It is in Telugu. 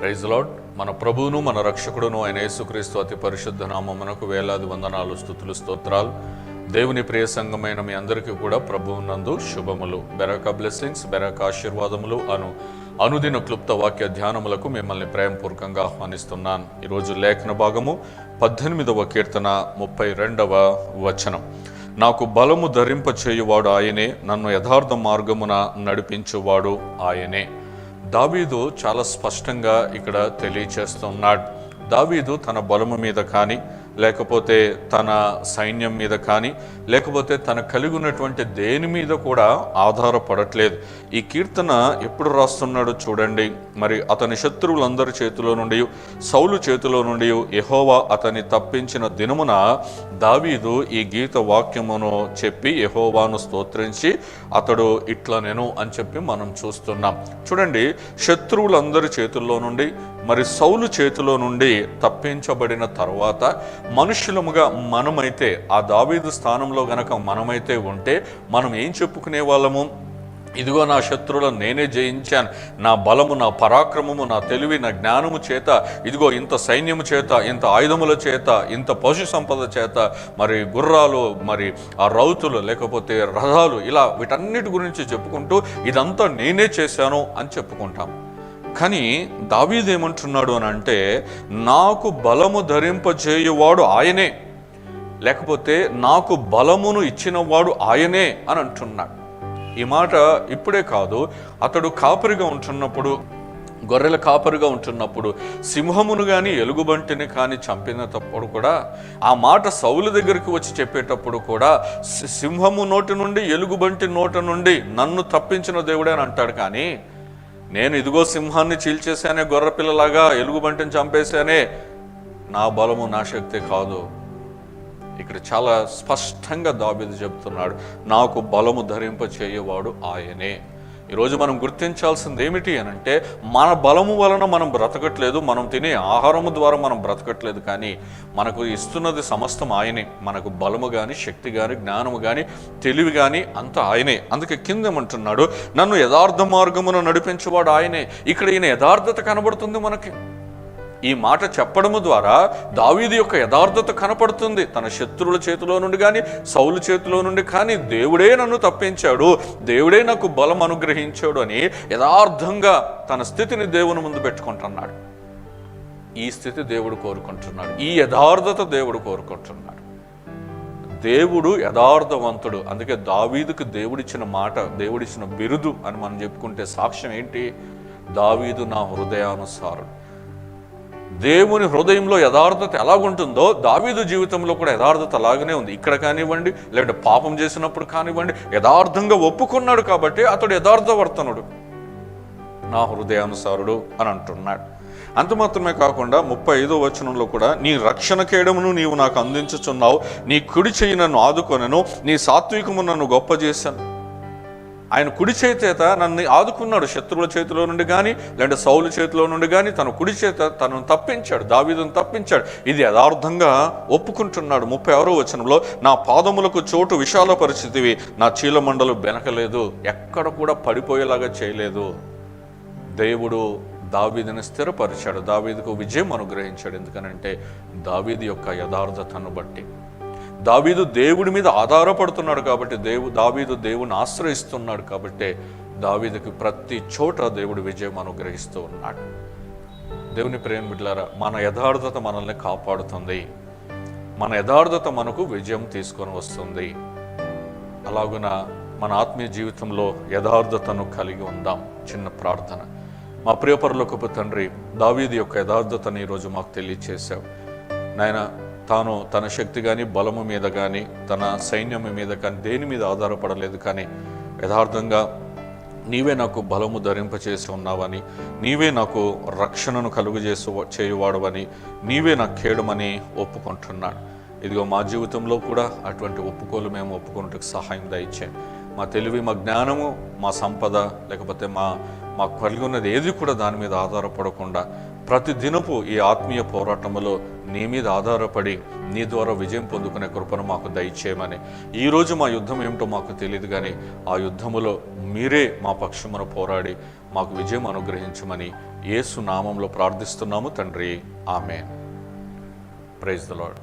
ప్రైజ్ లాడ్ మన ప్రభువును మన రక్షకుడును ఆయన యేసుక్రీస్తు అతి పరిశుద్ధ నామమునకు వేలాది వందనాలు స్థుతులు స్తోత్రాలు. దేవుని ప్రియ సంఘమైన మీ అందరికీ కూడా ప్రభువునందు శుభములు. బెరక బ్లెస్సింగ్స్ బెరక ఆశీర్వాదములు అను అనుదిన క్లుప్త వాక్య ధ్యానములకు మిమ్మల్ని ప్రేమపూర్వకంగా ఆహ్వానిస్తున్నాను. ఈరోజు లేఖన భాగము పద్దెనిమిదవ కీర్తన ముప్పై రెండవ వచనం. నాకు బలము ధరింప చేయువాడు ఆయనే నన్ను యథార్థ మార్గమున నడిపించువాడు ఆయనే. దావీదు చాలా స్పష్టంగా ఇక్కడ తెలియచేస్తున్నాడు. దావీదు తన బలము మీద కానీ లేకపోతే తన సైన్యం మీద కానీ లేకపోతే తన కలిగి ఉన్నటువంటి దేని మీద కూడా ఆధారపడట్లేదు. ఈ కీర్తన ఎప్పుడు రాస్తున్నాడో చూడండి. మరి అతని శత్రువులందరి చేతిలో నుండి సౌలు చేతిలో నుండి యహోవా అతని తప్పించిన దినమున దావీదు ఈ గీత వాక్యమును చెప్పి యహోవాను స్తోత్రించి అతడు ఇట్లా నేను అని చెప్పి మనం చూస్తున్నాం. చూడండి శత్రువులందరి చేతుల్లో నుండి మరి సౌలు చేతిలో నుండి తప్పించబడిన తర్వాత మనుషులముగా మనమైతే ఆ దావీదు స్థానంలో గనక మనమైతే ఉంటే మనం ఏం చెప్పుకునే వాళ్ళము? ఇదిగో నా శత్రువులను నేనే జయించాను. నా బలము నా పరాక్రమము నా తెలివి నా జ్ఞానము చేత ఇదిగో ఇంత సైన్యము చేత ఇంత ఆయుధముల చేత ఇంత పశు సంపద చేత మరి గుర్రాలు మరి ఆ రౌతులు లేకపోతే రథాలు ఇలా వీటన్నిటి గురించి చెప్పుకుంటూ ఇదంతా నేనే చేశాను అని చెప్పుకుంటాం. కానీ దావీదేమంటున్నాడు అని అంటే నాకు బలము ధరింపజేయువాడు ఆయనే. లేకపోతే నాకు బలమును ఇచ్చినవాడు ఆయనే అని అంటున్నాడు. ఈ మాట ఇప్పుడే కాదు అతడు కాపరిగా ఉంటున్నప్పుడు గొర్రెల కాపరిగా ఉంటున్నప్పుడు సింహమును కానీ ఎలుగుబంటిని కానీ చంపినప్పుడు కూడా ఆ మాట సౌలు దగ్గరికి వచ్చి చెప్పేటప్పుడు కూడా సింహము నోటి నుండి ఎలుగుబంటి నోటి నుండి నన్ను తప్పించిన దేవుడే అని అంటాడు. కానీ నేను ఇదిగో సింహాన్ని చీల్చేశానే గొర్రె పిల్లలాగా ఎలుగుబంటిని చంపేశానే. నా బలము నా శక్తి కాదు. ఇక్కడ చాలా స్పష్టంగా దాబిది చెబుతున్నాడు నాకు బలము ధరింప చేయవాడు ఆయనే. ఈరోజు మనం గుర్తించాల్సింది ఏమిటి అని అంటే మన బలము వలన మనం బ్రతకట్లేదు మనం తినే ఆహారము ద్వారా మనం బ్రతకట్లేదు కానీ మనకు ఇస్తున్నది సమస్తం ఆయనే. మనకు బలము కానీ శక్తి కానీ జ్ఞానము కానీ తెలివి కానీ అంతా ఆయనే. అందుకే కిందేమంటున్నాడు నన్ను యథార్థ మార్గమును నడిపించేవాడు ఆయనే. ఇక్కడ ఈయన యథార్థత కనబడుతుంది మనకి. ఈ మాట చెప్పడము ద్వారా దావీదు యొక్క యథార్థత కనపడుతుంది. తన శత్రువుల చేతిలో నుండి కానీ సౌలు చేతిలో నుండి కానీ దేవుడే నన్ను తప్పించాడు. దేవుడే నాకు బలం అనుగ్రహించాడు అని యథార్థంగా తన స్థితిని దేవుని ముందు పెట్టుకుంటున్నాడు. ఈ స్థితి దేవుడు కోరుకుంటున్నాడు. ఈ యథార్థత దేవుడు కోరుకుంటున్నాడు. దేవుడు యథార్థవంతుడు. అందుకే దావీదుకు దేవుడిచ్చిన మాట దేవుడిచ్చిన బిరుదు అని మనం చెప్పుకుంటే సాక్ష్యం ఏంటి? దావీదు నా హృదయానుసారుడు. దేవుని హృదయంలో యథార్థత ఎలాగుంటుందో దావీదు జీవితంలో కూడా యథార్థత అలాగనే ఉంది. ఇక్కడ కానివ్వండి లేదంటే పాపం చేసినప్పుడు కానివ్వండి యథార్థంగా ఒప్పుకున్నాడు కాబట్టి అతడు యథార్థవర్తనుడు నా హృదయానుసారుడు అని అంటున్నాడు. అంత మాత్రమే కాకుండా ముప్పై ఐదో వచనంలో కూడా నీ రక్షణ కేడమును నీవు నాకు అందించుచున్నావు నీ కుడి చెయ్యి నన్ను ఆదుకొనను నీ సాత్వికము నన్ను గొప్ప చేశాను ఆయన కుడి చేయి చేత నన్ను ఆదుకున్నాడు శత్రువుల చేతిలో నుండి కానీ లేదంటే సౌలు చేతిలో నుండి కానీ తన కుడి చేత తనను తప్పించాడు దావీదును తప్పించాడు. ఇది యథార్థంగా ఒప్పుకుంటున్నాడు ముప్పై ఆరో వచనంలో నా పాదములకు చోటు విశాల పరిస్థితివి నా చీలమండలు బెనకలేదు ఎక్కడ కూడా పడిపోయేలాగా చేయలేదు. దేవుడు దావీదుని స్థిరపరిచాడు దావీదుకు విజయం అనుగ్రహించాడు. ఎందుకనంటే దావీది యొక్క యథార్థతను బట్టి. దావీదు దేవుడి మీద ఆధారపడుతున్నాడు కాబట్టి దేవు దావీదు దేవుని ఆశ్రయిస్తున్నాడు కాబట్టి దావీదుకి ప్రతి చోట దేవుడు విజయం అనుగ్రహిస్తూ ఉన్నాడు. దేవుని ప్రేమ బిడ్డలారా మన యథార్థత మనల్ని కాపాడుతుంది. మన యథార్థత మనకు విజయం తీసుకొని వస్తుంది. అలాగున మన ఆత్మీయ జీవితంలో యథార్థతను కలిగి ఉందాం. చిన్న ప్రార్థన. మా ప్రియపరులకపు తండ్రి దావీది యొక్క యథార్థతను ఈరోజు మాకు తెలియచేశావు. నాయన తాను తన శక్తి కానీ బలము మీద కానీ తన సైన్యం మీద కానీ దేని మీద ఆధారపడలేదు కానీ యథార్థంగా నీవే నాకు బలము ధరింపచేసి ఉన్నావని నీవే నాకు రక్షణను కలుగజేసు చేయువాడవని నీవే నాకు ఖేడమని ఒప్పుకుంటున్నాడు. ఇదిగో మా జీవితంలో కూడా అటువంటి ఒప్పుకోలు మేము ఒప్పుకున్నట్టుకు సహాయం దయచేయండి. మా తెలివి మా జ్ఞానము మా సంపద లేకపోతే మా మాకు కలిగి ఉన్నది ఏది కూడా దాని మీద ఆధారపడకుండా ప్రతి దినపు ఈ ఆత్మీయ పోరాటంలో నీ మీద ఆధారపడి నీ ద్వారా విజయం పొందుకునే కృపను మాకు దయచేయమని. ఈరోజు మా యుద్ధం ఏమిటో మాకు తెలియదు కానీ ఆ యుద్ధములో మీరే మా పక్షమున పోరాడి మాకు విజయం అనుగ్రహించమని యేసు నామంలో ప్రార్థిస్తున్నాము తండ్రి. ఆమె ప్రైజ్ ద లాడ్